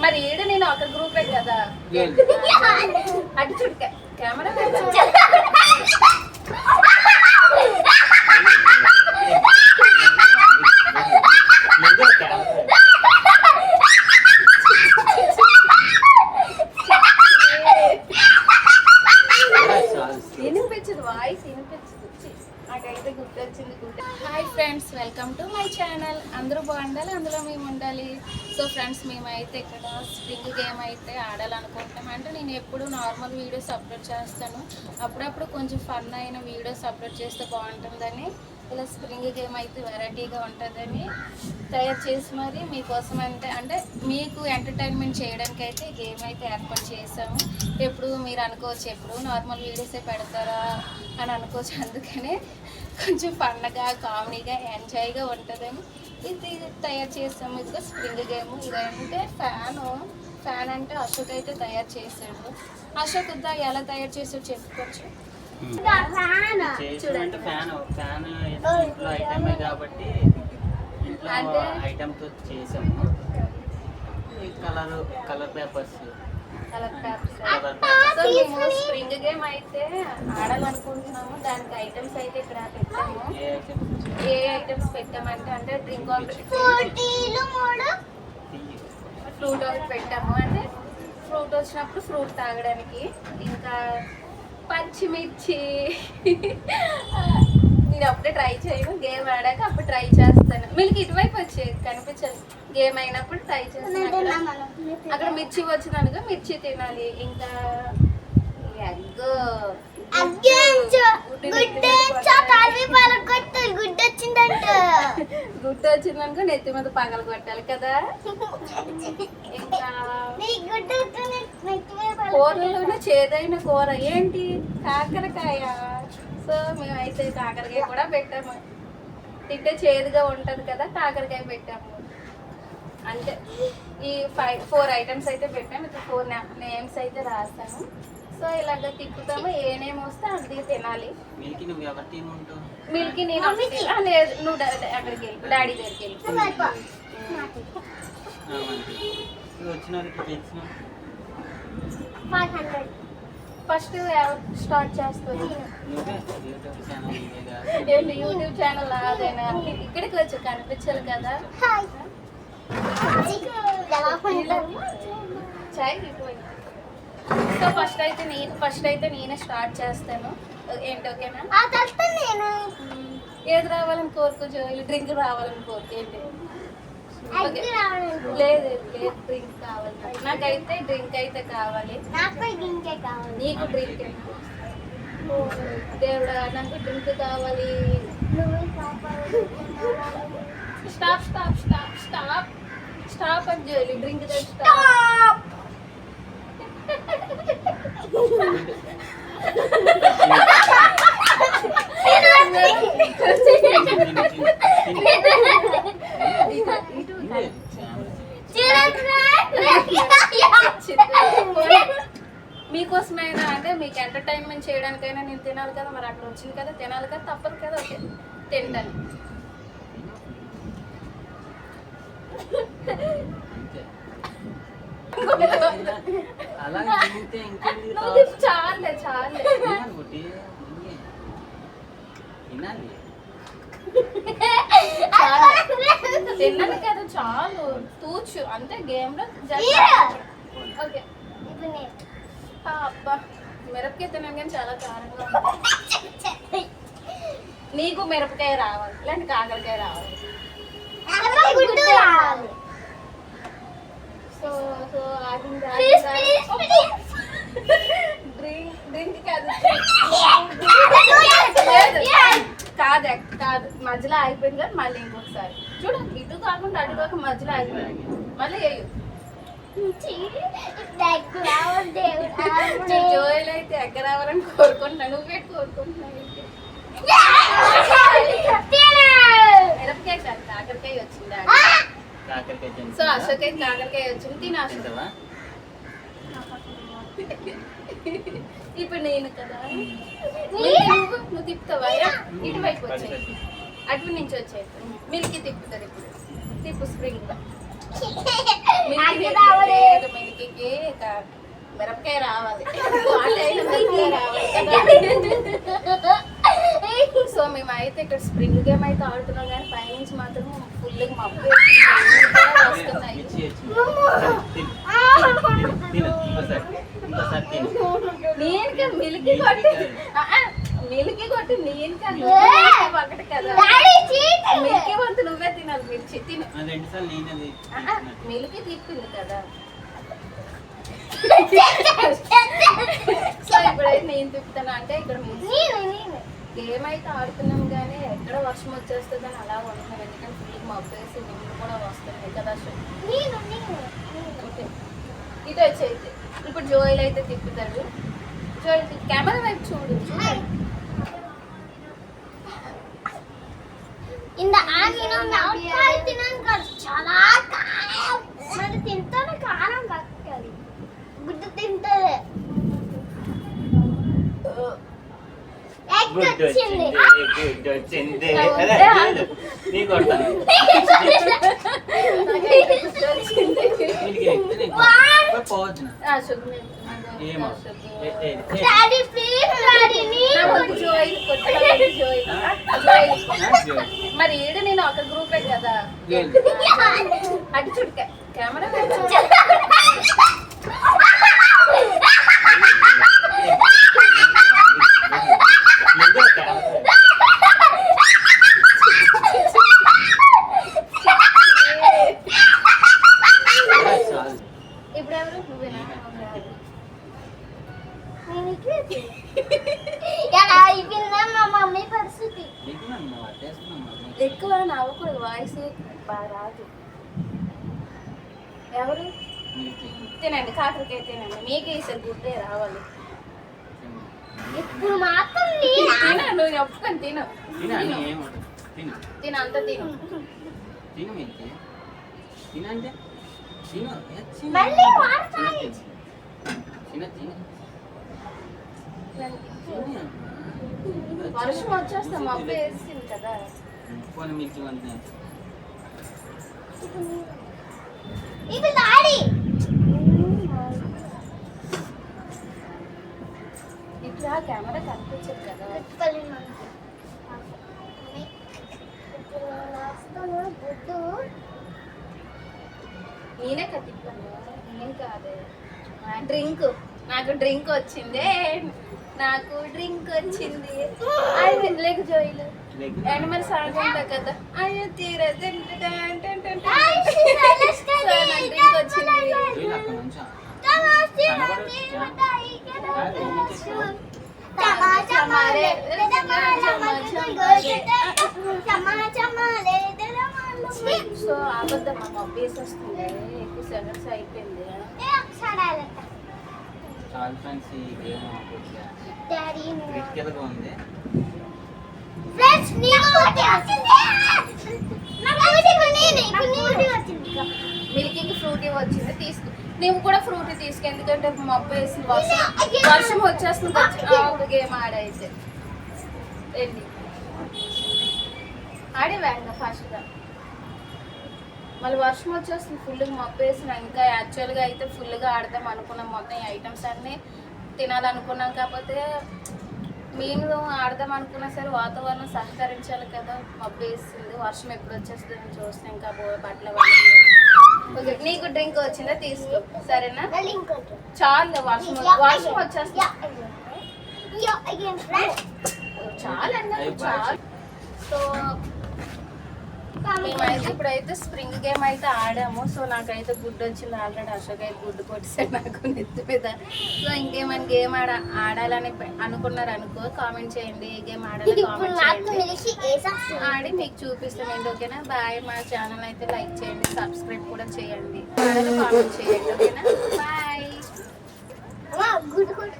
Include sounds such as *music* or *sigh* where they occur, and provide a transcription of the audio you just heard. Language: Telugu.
మరి ఈడు నేను ఒక గ్రూపే కదా. అటు చూడు K- camera welcome to my channel. అందరూ బాగుండాలి అందులో మేము ఉండాలి. సో ఫ్రెండ్స్ మేమైతే ఇక్కడ స్ప్రింగ్ గేమ్ అయితే ఆడాలనుకుంటాం అంటే నేను ఎప్పుడు నార్మల్ వీడియోస్ అప్లోడ్ చేస్తాను. అప్పుడప్పుడు కొంచెం ఫన్ అయిన వీడియోస్ అప్లోడ్ చేస్తే బాగుంటుందని ఇలా స్ప్రింగ్ గేమ్ అయితే వెరైటీగా ఉంటుందని తయారు చేసి మరి మీకోసం అంటే అంటే మీకు ఎంటర్టైన్మెంట్ చేయడానికి అయితే గేమ్ అయితే ఏర్పాటు చేసాము ఎప్పుడు మీరు అనుకోవచ్చు ఎప్పుడు నార్మల్ వీడియోసే పెడతారా అని అనుకోవచ్చు. అందుకనే కొంచెం పండగ కామెడీగా ఎంజాయ్గా ఉంటుందని ఇది తయారు చేసాము ఇది స్ప్రింగ్ గేమ్. ఇదంటే ఫ్యాను. ఫ్యాన్ అంటే అశోక్ అయితే తయారు చేసాడు అశోక్ ఎలా తయారు చేసాడు చెప్పుకోవచ్చు. చేసినట్టు ఫ్యాన్. ఫ్యాన్ ఇంట్లో ఐటమే కాబట్టి ఇంట్లో చేసాము కలర్ కలర్ పేపర్స్. సో మేము స్ప్రింగ్ గేమ్ అయితే ఆడాలనుకుంటున్నాము. దానికి ఐటమ్స్ అయితే ఇక్కడ పెట్టాము. ఏ ఐటమ్ ఏ ఐటమ్స్ పెట్టామంటే అంటే డ్రింక్ ఫ్రూట్ ఒకటి పెట్టాము. అంటే ఫ్రూట్ వచ్చినప్పుడు ఫ్రూట్ తాగడానికి. ఇంకా పచ్చిమిర్చి. నేను అప్పుడే ట్రై చేయను. గేమ్ ఆడాక అప్పుడు ట్రై చేస్తాను. మీకు ఇటువైపు వచ్చేది. కనిపించదు. గేమ్ అయినప్పుడు ట్రై చేస్తాను అక్కడ. మిర్చి వచ్చిందనుకో మిర్చి తినాలి. ఇంకా *laughs* గుడ్డు వచ్చిందనుకో నెత్తి మీద పగలు కొట్టాలి కదా. ఇంకా కూరలోనే చేదైన కూర. ఏంటి? కాకరకాయ. సో మేమైతే కాకరకాయ కూడా పెట్టాము. తింటే చేదుగా ఉంటది కదా కాకరకాయ పెట్టాము. అంటే ఈ ఫైవ్ ఫోర్ ఐటమ్స్ అయితే పెట్టాము ఇక్కడ ఫోర్ నేమ్స్ అయితే రాస్తాను. సో ఇలాగ తిప్పుతాము. ఏ నేమ్ వస్తే అది తినాలి. మిల్కి నువ్వు ఎవరి టీం ఉంటావు మిల్కి నేను లేదు. నువ్వు అక్కడికి వెళ్ళి. డాడీ దగ్గరికి వెళ్ళి. ఫస్ట్ స్టార్ట్ నువ్వే యూట్యూబ్ ఛానల్ అదేనా ఇక్కడికి వచ్చి కనిపించాలి కదా. సో ఫస్ట్ అయితే నేను ఫస్ట్ అయితే నేనే స్టార్ట్ చేస్తాను. ఏంటి ఓకేనా మ్మ్. ఏది రావాలని కోరుకో జోయిలు డ్రింక్ రావాలని కోరుకు ఏంటి. లేదు లేదు డ్రింక్ కావాలి. నాకు. నాకైతే డ్రింక్ అయితే కావాలి. నీకు డ్రింక్ దేవుడా నాకు డ్రింక్ కావాలి. Stop stop stop stop stop అని చేయాలి డ్రింక్ స్టాప్ మీకోసమైనా అంటే మీకు ఎంటర్టైన్మెంట్ చేయడానికైనా నేను తినాలి కదా మరి అక్కడ వచ్చింది కదా తినాలి కదా తప్పదు కదా ఓకే. తింటాను అలా తింటే ఇంకేంటి చాలే చాలే చాలు. తిన్నాను కదా చాలు తూచు అంతే గేమ్లో ఓకే అబ్బా మిరపకాయ తిన్నాను కానీ చాలా కారంగా ఉంది నీకు మిరపకాయ రావాలి ఇలాంటి కాకరకాయ రావాలి సో సో ఆగింది డ్రింక్ డ్రింక్ కాదు. కాదు కాదు మధ్యలో ఆగిపోయింది కదా మళ్ళీ ఇంకొకసారి. చూడు ఇటు కాకుండా అటు కాకుండా మధ్యలో ఆగిపోయింది. మళ్ళీ వేయు *laughs* జోయల్ అయితే ఎక్కడ రావాలని కోరుకుంటున్నా. నువ్వే కోరుకుంటున్నావు ఏంటి? *laughs* మిరపకాయ కాదు కాకరకాయ వచ్చింది? సో అశోకే కాకరకాయ వచ్చింది తిన ఇప్పుడు నేను కదా. *laughs* నువ్వు తిప్పుతావా? ఇటువైపు వచ్చాయి. అటు నుంచి వచ్చాయి మిల్కి తిప్పుతుంది ఇప్పుడు. తిప్పు స్ప్రింగ్ మిల్కి *laughs* మిల్కి మిరపకాయ రావాలి. *laughs* మేమైతే ఇక్కడ స్ప్రింగ్ గేమ్ అయితే ఆడుతున్నాం కానీ పైనుంచి మాత్రం ఫుల్ మబ్బు వస్తున్నాయి నేను మిల్కి కొట్టి మిల్కి కొట్టి నేను కాదు ఒకటి కదా. మిల్కి వంతు నువ్వే తినాలి మిర్చి తిను. మిల్కి తిప్పింది కదా. *laughs* సో ఇప్పుడైతే నేను తిప్పుతాను. అంటే ఇక్కడ గేమ్ అయితే ఆడుతున్నాం కానీ ఎక్కడ వర్షం వచ్చేస్తుందని అలా ఉంటున్నాం. ఎందుకంటే ఫుల్ మబ్బేసి నిన్ను కూడా వస్తుంది కదా ఓకే. ఇది వచ్చేది ఇప్పుడు జోయిల్ అయితే తిప్పుతాడు జోయిల్ కెమెరా వైపు చూడు చాలా గుడ్ వచ్చింది గుడ్ వచ్చింది నీ కొడతాను. నా. డాడీ ప్లీజ్ డాడీ జోయ్. మరి ఈడు నేను ఒక గ్రూపే కదా. అటు చూడు కె- కెమెరా *laughs* వైపు చూడు. నువ్వు కాదు. కూడా చాలు. ఇప్పుడు ఎవరు నువ్వేనా నేను ఇక్కడ ఎలా అయిపోయిందా మా మమ్మీ పరిస్థితి నీకు నన్ను పట్టేస్తున్నావు మమ్మీ. ఎక్కువ నవ్వకూడదు వాయిస్ బాగా రాదు. ఎవరు? తినండి కాకరకాయ తినండి. మీకే ఈసారి గుడ్డే రావాలి. ఇప్పుడు మాత్రం నేను తిన నువ్వు చెప్పుకొని తిను. తిను అంత తిను. తిను మిల్కి తినంటే తిను వర్షం వచ్చేస్తే మబ్బు వేసింది కదా. పోనీ ఇది డాడీ ఇట్లా కెమెరా కనిపించదు కదా. గుడ్డు నేనే కత్తిప్పాను నేను కాదే. డ్రింక్. నాకు డ్రింక్ వచ్చింది. నాకు డ్రింక్ వచ్చింది. అది లేక జోయిలు. యానిమల్ సాంగ్ ఉంటా కదా. అయ్యో తీరే *laughs* డ్రింక్ వచ్చింది. నుంచో. సో అబద్ధం మా మబ్బేసి వస్తుంది ఎక్కువ సెకండ్స్ అయిపోయింది. చాలు ఫ్రెండ్స్ ఈ గేమ్. క్రిటికల్గా ఉంది. మిల్కింగ్ ఫ్రూటీ వచ్చింది. తీసుకు నువ్వు కూడా ఫ్రూటీ తీసుకు. ఎందుకంటే మబ్బు వేసి వర్షం. వర్షం వచ్చేస్తుంది ఒక గేమ్ ఆడైతే. వెళ్ళి ఆడేవా ఇంకా ఫాస్ట్గా మళ్ళీ వర్షం వచ్చేస్తుంది ఫుల్గా మబ్బు వేసిన ఇంకా యాక్చువల్గా అయితే ఫుల్గా ఆడదాం అనుకున్నాం. మొత్తం ఈ ఐటమ్స్ అన్నీ తినాలనుకున్నాం. కాకపోతే మేము ఆడదాం అనుకున్నా సరే వాతావరణం సహకరించాలి కదా. మబ్బు వేస్తుంది వర్షం ఎప్పుడు వచ్చేస్తుంది చూస్తే ఇంకా బట్టలు. ఓకే నీకు డ్రింక్ వచ్చిందా? తీసుకో. సరేనా? చాలు వర్షం వర్షం వచ్చేస్తుంది. చాలా. అన్నారు చాలు సో మేమైతే ఇప్పుడైతే స్ప్రింగ్ గేమ్ అయితే ఆడాము. సో నాకైతే గుడ్డు వచ్చింది ఆల్రెడీ అశోక్ అయితే గుడ్డు కొట్టేసాడు. నాకు నెత్తి మీద. సో ఇంకేమైనా గేమ్ ఆడ ఆడాలని అనుకున్నారు అనుకో కామెంట్ చేయండి. ఏ గేమ్ ఆడాలి కామెంట్ చేయండి. ఆడి మీకు చూపిస్తాం ఏంటి ఓకేనా? బాయ్ మా ఛానల్ అయితే లైక్ చేయండి సబ్స్క్రైబ్ కూడా చేయండి. కామెంట్ చేయండి ఓకేనా? బాయ్. Good good